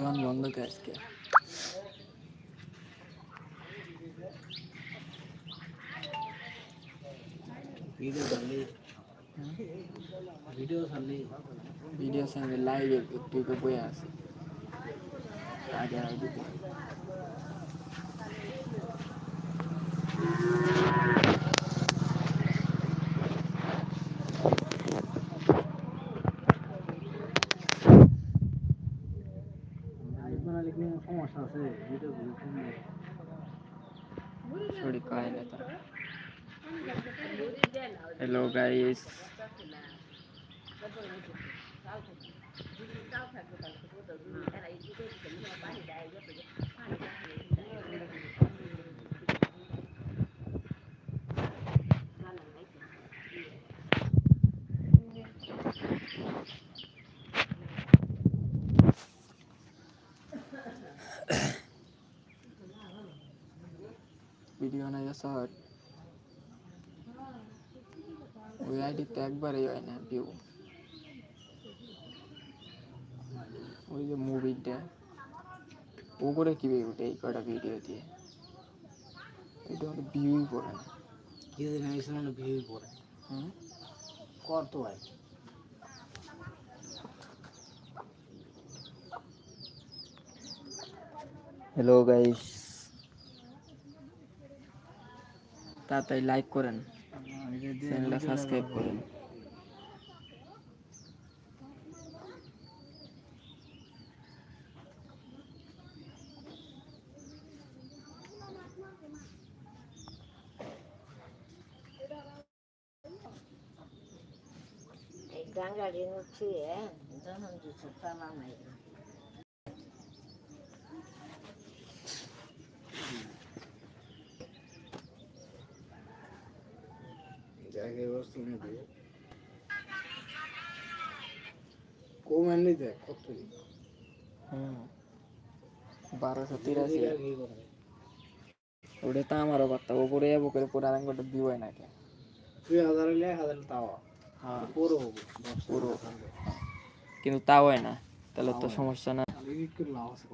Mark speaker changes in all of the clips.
Speaker 1: দোকান বন্ধ কে আজকে?
Speaker 2: ভিডিও ছাড়লি ভিডিও
Speaker 1: সঙ্গে লাইভ একটু বয়ে আছে। আগে আগে
Speaker 2: বানালে কোনো সমস্যা আছে ভিডিও গুলো কমবে
Speaker 1: ছড়ি কয় না তো হ্যালো গাইস ভিডিও না শর্ট ওই আইডিতে একবারই হয় না ভিউ ওই যে মুভিটা ও করে কি উঠে এই কটা ভিডিও দিয়ে এটা হলো ভিউই পড়ে না
Speaker 2: কিছুদিন আগে ছিল না ভিউ পরে
Speaker 1: হুম
Speaker 2: কর তো ভাই
Speaker 1: হ্যালো গাইস তাড়াতাড়ি লাইক করেন চ্যানেলটা সাবস্ক্রাইব করেন
Speaker 3: Ganga di nutriye, donon
Speaker 2: di sutama mai. কম আনলি দেখ কত
Speaker 1: বারোশো তিরাশি। ওটা তো আমারও ওপরে যাব করে পুরো হয় নাকি
Speaker 2: দুই হাজার হলে হাজার তাও।
Speaker 1: হ্যাঁ।
Speaker 2: পুরো হব
Speaker 1: পুরো। কিন্তু তাও হয় না তাহলে তো সমস্যা না।
Speaker 2: আছে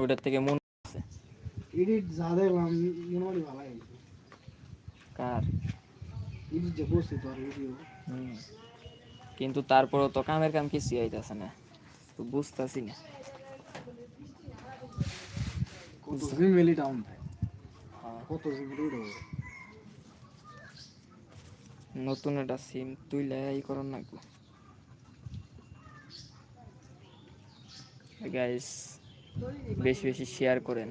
Speaker 1: ওটার থেকে মন
Speaker 2: এডিট যা দেখলাম মোটামুটি ভালো
Speaker 1: কার। কিন্তু তারপরও তো কামের কাম কিছু আইতাছে না। তো বুঝতেছি না। হ্যাঁ। নতুন একটা সিম তুইলে ই করন না গাইস বেশি বেশি শেয়ার করেন।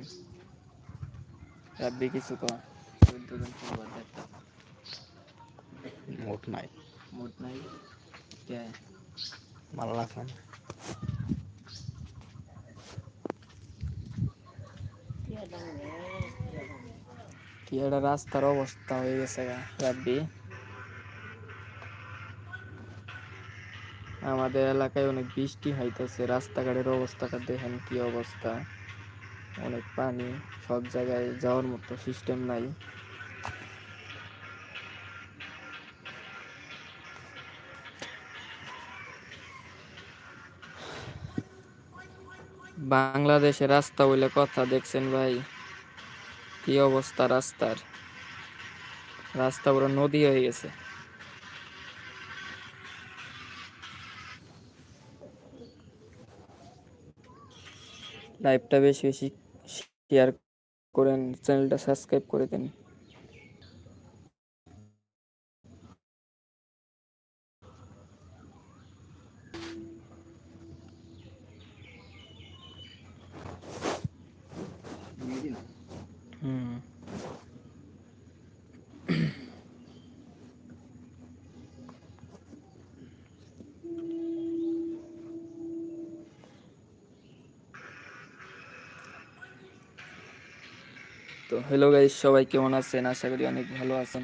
Speaker 1: রাব্বি কিছু কর।
Speaker 2: মোট নাই।
Speaker 1: মোট নাই? কে?
Speaker 2: না
Speaker 1: কি একটা রাস্তার অবস্থা হয়ে গেছে রাব্বি। আমাদের এলাকায় অনেক বৃষ্টি হইতেছে রাস্তাঘাটের অবস্থাটা দেখেন কি অবস্থা। অনেক পানি সব জায়গায় যাওয়ার মতো সিস্টেম নাই। বাংলাদেশে রাস্তা বলে কথা দেখছেন ভাই। কি অবস্থা রাস্তার? রাস্তা পুরো নদী হয়ে গেছে। লাইভটা বেশি বেশি শেয়ার করেন চ্যানেলটা সাবস্ক্রাইব করে দেন হুম তো হ্যালো গাইস সবাই কেমন আছেন? আশা করি অনেক ভালো আছেন।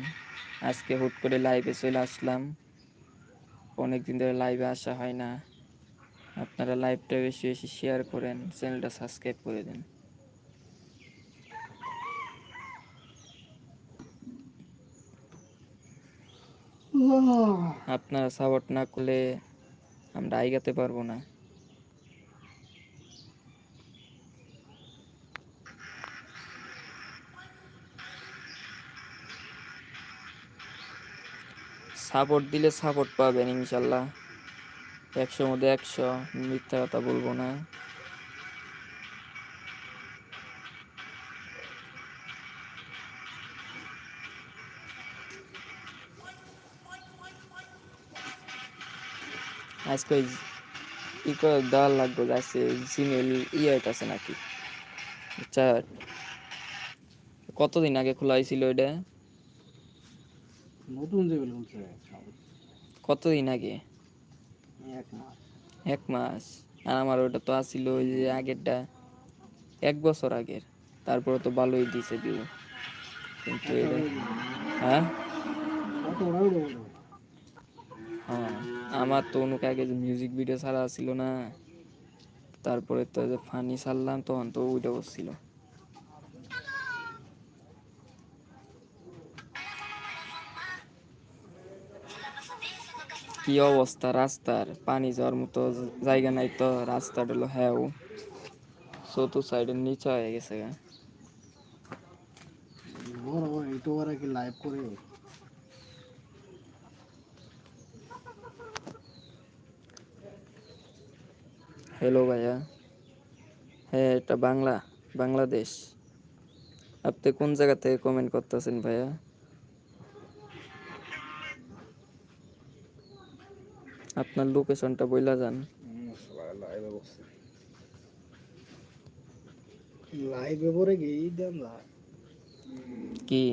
Speaker 1: আজকে হুট করে লাইভে চলে আসলাম। অনেক দিন ধরে লাইভে আসা হয় না। আপনারা লাইভটা বেশি বেশি শেয়ার করেন চ্যানেলটা সাবস্ক্রাইব করে দেন। আপনারা সাপোর্ট না করলে আমরা আইগাতে পারব না। সাপোর্ট দিলে সাপোর্ট পাবেন ইনশাল্লাহ। একশোর মধ্যে একশো, মিথ্যা কথা বলব না। আজকে ই করে দেওয়ার লাগবে, আজকে জিমেল ইয়ে হইতাছে নাকি? চার কতদিন আগে খোলা হয়েছিল ওইটা?
Speaker 2: নতুন যে
Speaker 1: কতদিন আগে?
Speaker 2: এক মাস।
Speaker 1: এক মাস। আর আমার ওটা তো ওই যে আগেরটা এক বছর আগের। তারপরে তো ভালোই দিছে ভিউ কিন্তু এটা হ্যাঁ? হ্যাঁ আমার তো অনুকে আগে যে মিউজিক ভিডিও ছাড়া ছিল না। তারপরে তো যে ফানি ছাড়লাম তখন তো ওইটা বসছিল কি অবস্থা রাস্তার? পানি যাওয়ার মতো জায়গা নাই তো রাস্তাটা হলো হ্যাঁ চতুর সাইডের নিচে হয়ে গেছে গা।
Speaker 2: কি লাইভ করে?
Speaker 1: হ্যালো ভাইয়া। হ্যাঁ এটা বাংলা বাংলাদেশ। আপনি কোন জায়গা থেকে কমেন্ট করতেছেন ভাইয়া? আপনার লোকেশনটা বইলা যান।
Speaker 2: লাইভে পরে গেই দেন
Speaker 1: কি?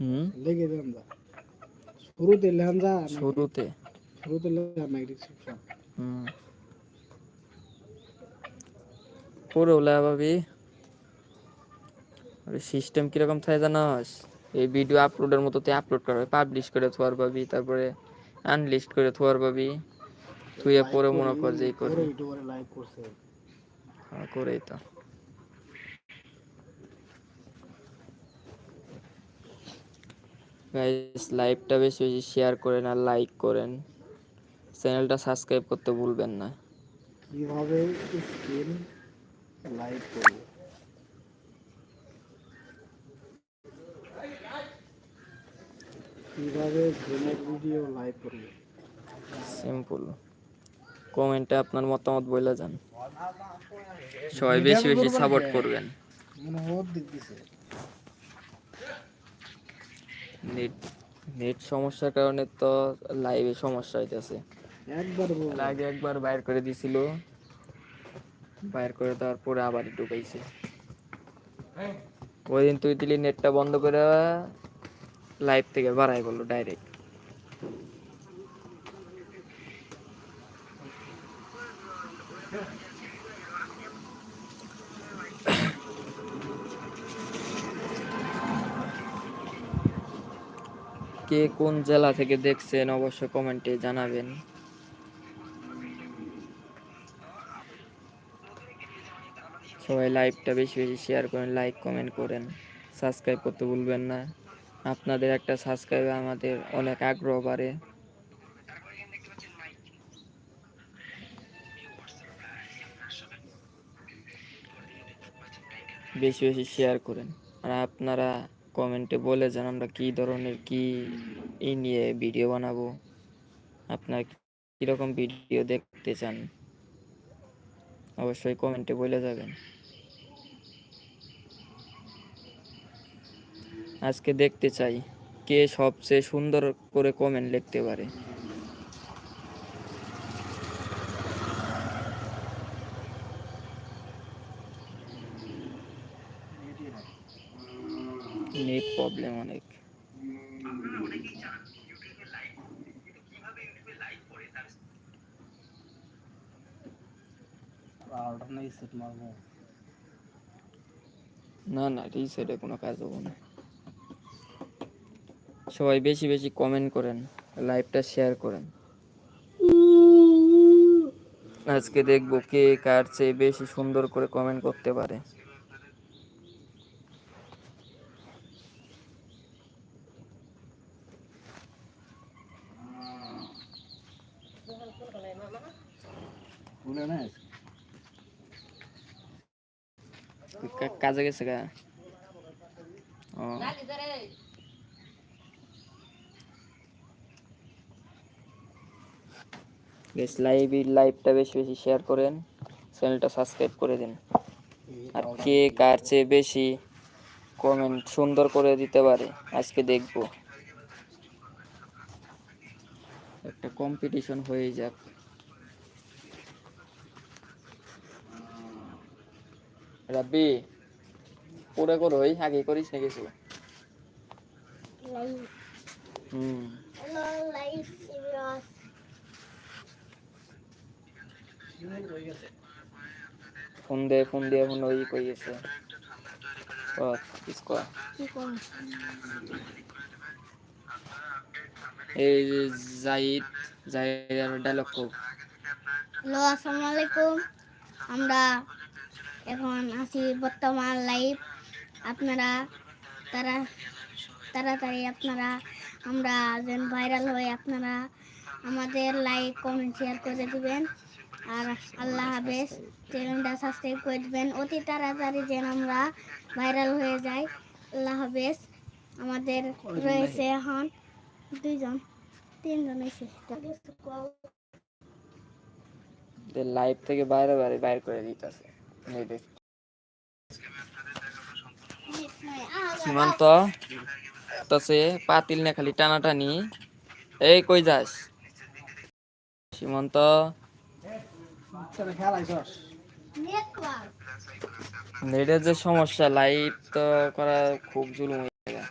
Speaker 1: হুম?
Speaker 2: লেগে দেন শুরুতে লেন যা
Speaker 1: শুরুতে?
Speaker 2: শুরুতে লেন না ডিসক্রিপশন
Speaker 1: হুম। পরে ওলা ভাবি। সিস্টেম কীরকম থাকে জানাস? এই ভিডিও আপলোডের মতো তুই আপলোড করা পাবলিশ করে থোয়ার পাবি তারপরে আনলিস্ট করে থোয়ার পাবি। তুই পরে মনে কর যে এই
Speaker 2: পরে
Speaker 1: করবি হ্যাঁ, করেই তো। গাইস লাইভটা বেশি বেশি শেয়ার করেন আর লাইক করেন। চ্যানেলটা সাবস্ক্রাইব করতে ভুলবেন না।
Speaker 2: কীভাবে স্ক্রিন লাইভ করব? কীভাবে গেমের ভিডিও লাইভ করব
Speaker 1: সিম্পল কমেন্টে আপনার মতামত বলে যান। সবাই বেশি বেশি সাপোর্ট করবেন।
Speaker 2: হয়
Speaker 1: নেট নেট সমস্যার কারণে তো লাইভে সমস্যা হইতেছে।
Speaker 2: একবার
Speaker 1: আগে একবার বাইর করে দিছিল। বাইর করে দেওয়ার পরে আবার ঢুকাইছে। ওই দিন তুই দিলি নেটটা বন্ধ করে। লাইভ থেকে বাড়াই বলল ডাইরেক্ট কে কোন জেলা থেকে দেখছেন অবশ্য কমেন্টে জানাবেন। সবাই লাইভটা বেশি বেশি শেয়ার করেন লাইক কমেন্ট করেন সাবস্ক্রাইব করতে ভুলবেন না। আপনাদের একটা সাবস্ক্রাইব আমাদের অনেক আগ্রহ বাড়ে। বেশি বেশি শেয়ার করেন। আর আপনারা কমেন্টে বলে যান আমরা কী ধরনের কী ই নিয়ে ভিডিও বানাবো। আপনার কীরকম ভিডিও দেখতে চান? অবশ্যই কমেন্টে বলে যাবেন। আজকে দেখতে চাই কে সবচেয়ে সুন্দর করে কমেন্ট লিখতে পারে। নেট প্রবলেম অনেক। না না রিসেটে কোনো কাজ হব না। সবাই বেশি বেশি কমেন্ট করেন লাইভটা শেয়ার করেন। আজকে দেখব কে কার চেয়ে বেশি সুন্দর করে কমেন্ট করতে পারে। কাজে গেছে গা? ও। বেশ লাইভ লাইভটা বেশি বেশি শেয়ার করেন চ্যানেলটা সাবস্ক্রাইব করে দিন। আর কে কার চেয়ে বেশি কমেন্ট সুন্দর করে দিতে পারে আজকে দেখব। একটা কম্পিটিশন হয়ে যাক। রাব্বি পরে করো ওই আগে করিস না কিছু? হুম। ফোন দে, ফোন দিয়ে এখন ওই কই গেছে? এই জাহিদ জাহিদ ডায়লগ কো
Speaker 4: হ্যালো আসসালামু আলাইকুম আমরা এখন আছি বর্তমান লাইভ আপনারা, তারা, তাড়াতাড়ি আপনারা, আমরা যেন ভাইরাল হয়ে আপনারা আমাদের লাইক কমেন্ট শেয়ার করে দিবেন। আর আল্লাহ হাফেজ চ্যানেলটা সাবস্ক্রাইব করে দিবেন। অতি তাড়াতাড়ি যেন আমরা ভাইরাল হয়ে যাই। আল্লাহ হাফেজ আমাদের রয়েছে এখন দুইজন তিনজন এসে
Speaker 1: লাইভ থেকে বাইরে বাইরে বাইর করে দিতেছে। সীমান্ত তাছে পাতিল না খালি টানাটানি। এই কই যাস? সীমান্ত। নেটের যে সমস্যা লাইভ তো করা খুব জুলুম হয়ে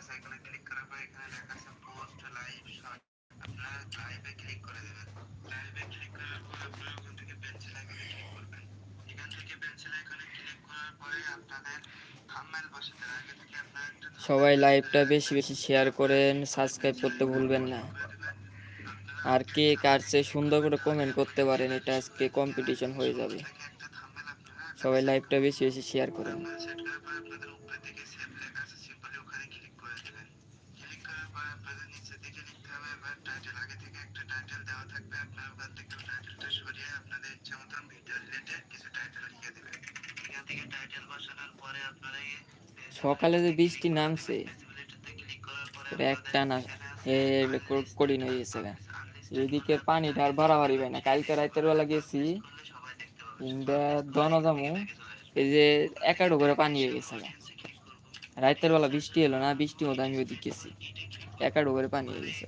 Speaker 1: সবাই লাইভটা বেশি বেশি শেয়ার করেন সাবস্ক্রাইব করতে ভুলবেন না। আর কে কার সুন্দর করে কমেন্ট করতে পারেন, এটা আজকে কম্পিটিশন হয়ে যাবে। সবাই লাইভটা বেশি বেশি শেয়ার করেন। সকালে যে বৃষ্টি নামছে একটা না কঠিন হয়ে গেছে গা। এদিকে পানিটা আর বাড়াবাড়ি হয় না কালকে রাতের বেলা গেছি, ইন্দা দনদামু এই যে একাডো করে পানি হয়ে গেছে গা। রাতের বেলা বৃষ্টি এলো না, বৃষ্টি মতো আমি ওদিকে গেছি একাডো করে পানি হয়ে গেছে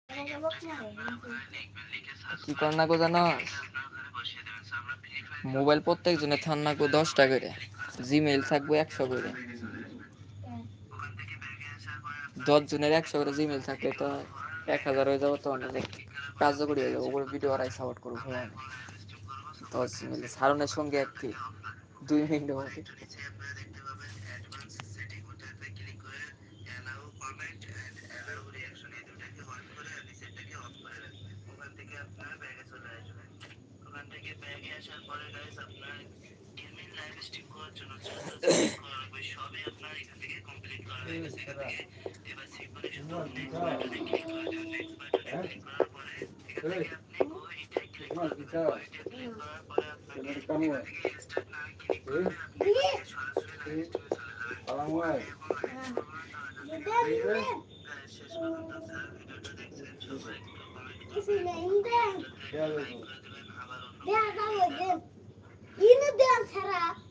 Speaker 1: কি কর না গো জানো মোবাইল প্রত্যেক জনের থান্না গো দশটা করে। জিমেইল থাকব একশো করে। দশ জনের একশো করে জিমেইল থাকলে তো এক হাজার হয়ে যাব তো অনেক কার্যকরী হয়ে যাব। ওগুলো ভিডিও আড়াই সাপোর্ট করব হ্যাঁ দশ জিমেইল সারণের সঙ্গে একটি, দুই মিনিটের মধ্যে
Speaker 4: ইনু দেন ছাড়া হুদে হুদে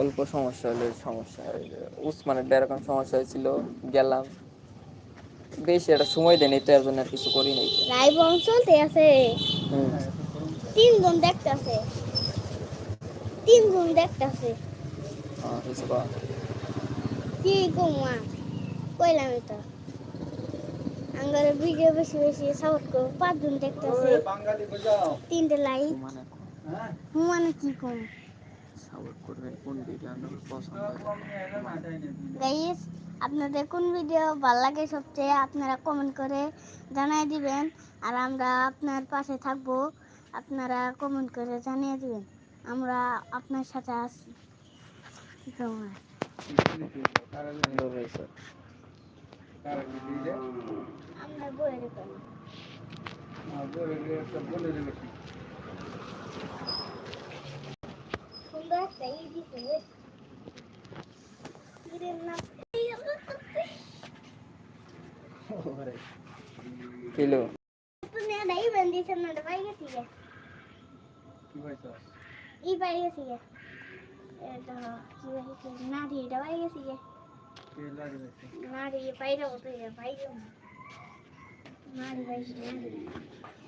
Speaker 1: অল্প সমস্যা হলে সমস্যা উসমানের এরকম সমস্যা হয়েছিল গেলাম। বেশি একটা সময় দেয়নি তো এর জন্য আর কিছু করি নাই।
Speaker 4: লাইভ অন চলতে আছে। তিনজন দেখতেছে। তিনজন দেখতেছে।
Speaker 1: হ্যাঁ, কিছু।
Speaker 4: কি কমা কইলাম তো আঙ্গারে ভিডিও বেশি বেশি সাপোর্ট করো পাঁচজন দেখতেছে। তিনটে লাইক
Speaker 1: মানে
Speaker 4: কি কম
Speaker 1: সাপোর্ট করবেন কোন ভিডিও আপনার পছন্দ হয়
Speaker 4: গাইস আপনাদের কোন ভিডিও ভালো লাগে সবচেয়ে আপনারা কমেন্ট করে জানিয়ে দিবেন। আর আমরা আপনার পাশে থাকব আপনারা কমেন্ট করে জানিয়ে দিবেন। আমরা আপনার সাথে আছি। কি আমরা বইয়ের
Speaker 1: কিলো
Speaker 4: তুমি এটা ই বান্ধিছে না এটা পাই গেছি
Speaker 2: কি হয়েছে
Speaker 4: ই পাই গেছি এটা কি হয়েছে নাড়ি এটা পাই গেছি
Speaker 2: কি লাগে
Speaker 4: নাড়ি পাই যাব তুই পাই যাব নাড়ি পাইছি নাড়ি ওরে বাবা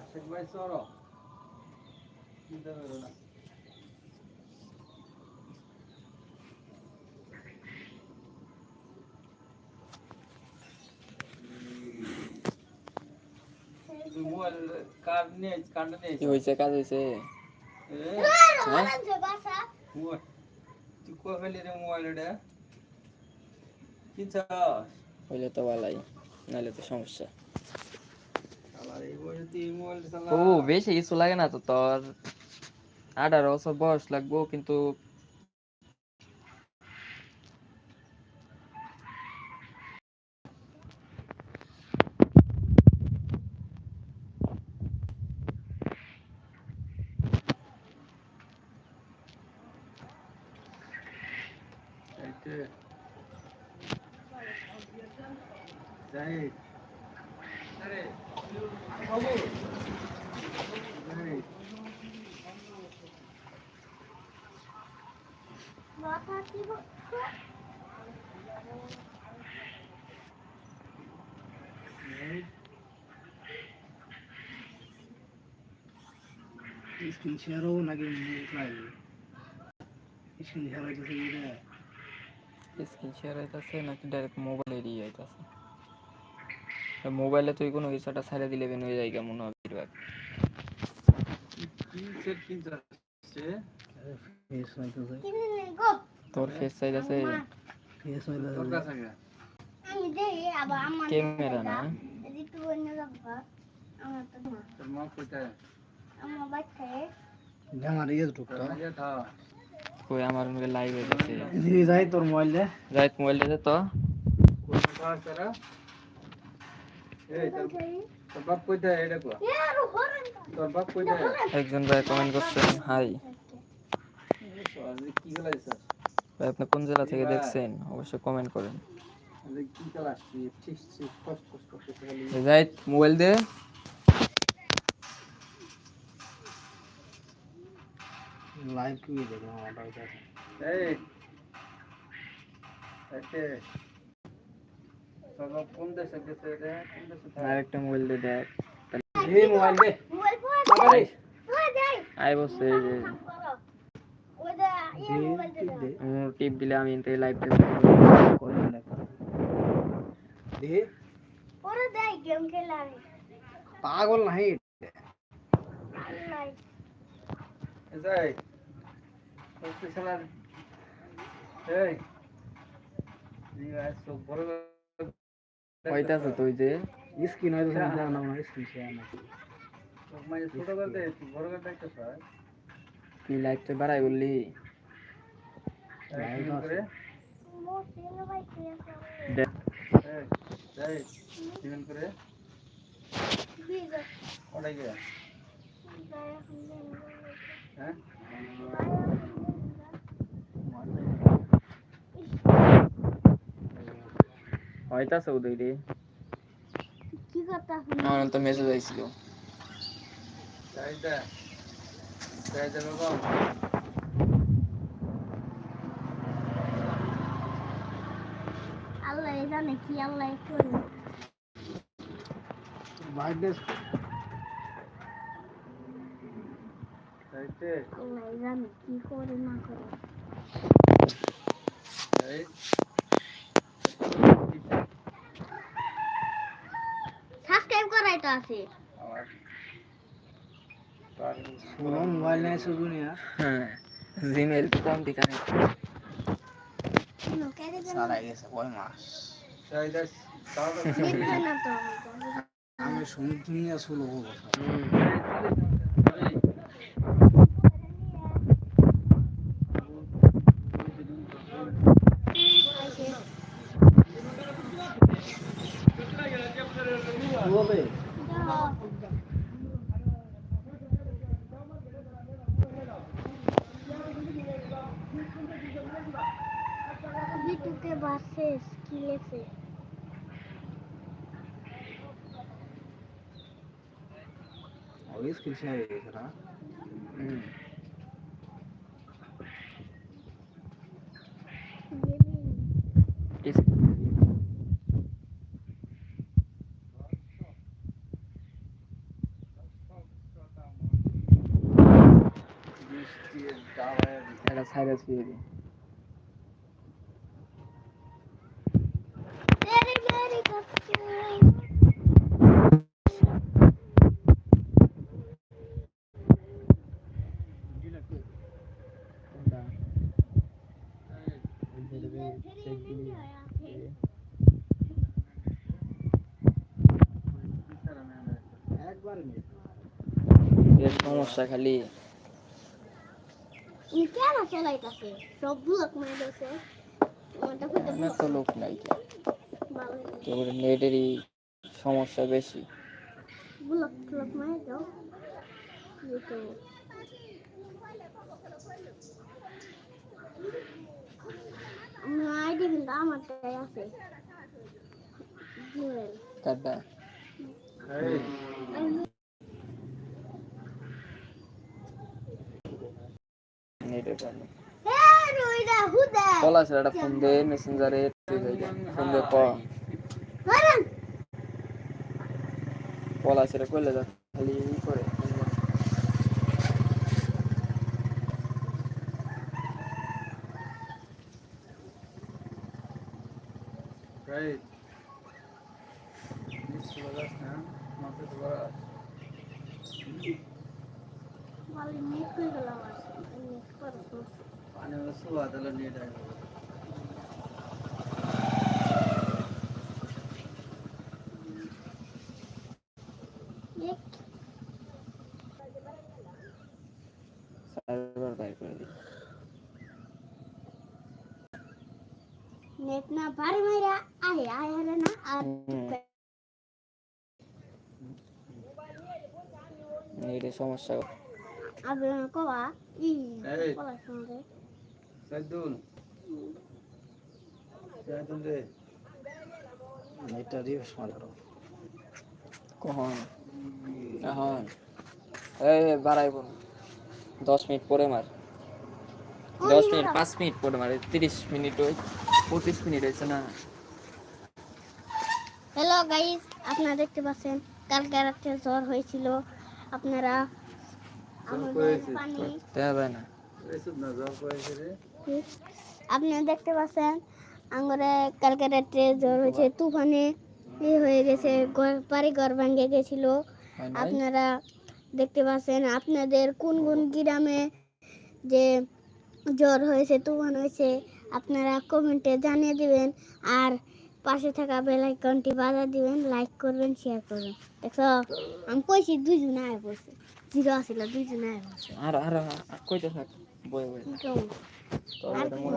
Speaker 2: আশেক ভাই চিন্তা করো না
Speaker 1: কি হয়েছে কাজ হয়েছে হইলে তো ভালাই নাহলে তো সমস্যা
Speaker 2: আবার এই বয়সে তুই মোবাইল চালা
Speaker 1: ও বেশি কিছু লাগে না তো তোর। আঠারো বছর বয়স লাগবো কিন্তু
Speaker 2: এইতে যাই আরে বাবু যাই
Speaker 4: মাথা কি বলছো?
Speaker 2: স্ক্রিন শেয়ারও নাকি স্ক্রিন শেয়ার হইতেছে
Speaker 1: স্ক্রিন শেয়ার হইতাছে নাকি ডাইরেক্ট মোবাইলেরই হইতাছে মোবাইলে তুই কোনো কিছু একটা ছাড়ে দিলে বেন হয়ে যায় কেমন হবে বেশিরভাগ
Speaker 2: কি সেট কিনতে আসছে। ফেস
Speaker 1: তোর ফেস
Speaker 2: ফেস কাছে
Speaker 4: আমি দেখি আবার আমার
Speaker 1: ক্যামেরা না?
Speaker 4: যদি তুই অন্য রাখবা আমার তো না।
Speaker 2: তোর মা কোথায়?
Speaker 4: আমার বাচ্চায়
Speaker 2: আমার ইয়ে ঢুকতো
Speaker 1: কই আমার মুখে লাইভ হইতাছে
Speaker 2: এদিকে যাই তোর মোবাইল দে
Speaker 1: যাই মোবাইল দে তো। একজন ভাই কমেন্ট করছেন হাই
Speaker 2: কি গলাইছ
Speaker 1: ভাই আপনি কোন জেলা থেকে দেখছেন? অবশ্যই কমেন্ট করেন। মোবাইল দে।
Speaker 2: লাইভ কি দেখো এই এতে তোর বাপ কোন দেশে গেছে রে কোন দেশে
Speaker 1: আরেকটা মোবাইল দে দেখ।
Speaker 2: এই মোবাইল দে।
Speaker 4: মোবাইল
Speaker 1: আই বসে এই যে
Speaker 4: ওই দা ইয়ে মোবাইল দে দাও।
Speaker 1: আমার টিপ দিলে আমি এনতে লাইভ
Speaker 2: দে।
Speaker 4: পরে দেয় গেম খেলা
Speaker 2: পাগল নাই যাই সালা এই সব
Speaker 1: তুই যে।
Speaker 2: স্ক্রিন হয়তো না না না স্ক্রিন শেয়ার না মানে ছোট করতে বড় করতে একটা স্যার
Speaker 1: কি লাইভটা বাড়াই বললি। হয়তাছে উদয় রে
Speaker 4: কি কথা
Speaker 1: আমার তো মেসেজ আইছিল
Speaker 2: চাহিদা চাহিদা বেগম
Speaker 4: আল্লাহ জানে কি আল্লাহ করে
Speaker 2: চাইতে
Speaker 4: আল্লাহ জানে কি করে না করে
Speaker 2: এই
Speaker 4: সাবস্ক্রাইব করাই তো আছে।
Speaker 5: মোবাইল নিয়ে শুধু নিয়ে
Speaker 1: হ্যাঁ জিমেল কোন
Speaker 4: দেবে
Speaker 5: সারা গেছে কয় মাস? আমি সমুদ্র নিয়ে শুরু করব হবে
Speaker 4: বিটুকে বাসেস কি লেখছে
Speaker 5: ওই স্কিল শেয়ার হয়ে গেছে না
Speaker 1: হুম ইস-
Speaker 2: বৃষ্টি দাওয়ায়
Speaker 1: একটা সাইরাস দিয়ে দিই
Speaker 4: তেরি মেরি কচ্চু
Speaker 5: একবার নিয়ে
Speaker 1: সমস্যা খালি
Speaker 4: কেন চলাইতাছে সব ব্লক মেরে
Speaker 1: আমার তো লোক নাই তোর নেটেরই সমস্যা বেশি।
Speaker 4: ব্লক ব্লক মেরে দাও। আইডি কিন্তু আমারটাই আছে
Speaker 1: কাটা
Speaker 2: এই
Speaker 1: নেটের কারণে।
Speaker 4: হ্যাঁ
Speaker 1: কল আছে একটা ফোন দে মেসেঞ্জারে ফোন দে কল আছে কইলে যা খালি করে
Speaker 2: এই নিশ্চয় বাজাস না মাথা তো বাজাস
Speaker 4: ভালো নেট কই গেল আমার নেট করো
Speaker 2: পানি তাহলে নিয়ে যাই
Speaker 4: নেট
Speaker 1: সার্ভার বাইর করে দিই
Speaker 4: নেট না বাড়ি মাইরা আহে আহে রে না আর
Speaker 1: নেটের সমস্যা।
Speaker 4: আগে কবা ই। কলা
Speaker 2: সাইদুল। সাইদুল রে।
Speaker 5: রিফ্রেশ মারো
Speaker 1: কখন? এখন। এই বাড়াইব দশ মিনিট পরে মার। দশ মিনিট পাঁচ মিনিট পরে মার। তিরিশ মিনিট ওই পঁচিশ মিনিট হয়েছে না।
Speaker 4: হ্যালো গাইস আপনারা দেখতে পাচ্ছেন কালকে রাতে জ্বর হয়েছিল। আপনারা আমাদের? পানি
Speaker 1: না।
Speaker 2: এসব না জব করেছে রে
Speaker 4: আপনারা দেখতে পাচ্ছেন আঙ্গরে কালকে রাত্রে জ্বর হয়েছে তুফানে হয়ে গেছে বাড়ি ঘর ভেঙে গেছিল। আপনারা দেখতে পাচ্ছেন আপনাদের কোন কোন গ্রামে যে জ্বর হয়েছে তুফান হয়েছে আপনারা কমেন্টে জানিয়ে দিবেন। আর পাশে থাকা বেল আইকনটি বাজা দিবেন লাইক করবেন শেয়ার করবেন। দেখছ আমি কইছি দুজন আয় পড়ছে জিরো আছিল দুইজনে
Speaker 1: আর আর কইতে থাক বয়ে বয়ে
Speaker 4: কেমন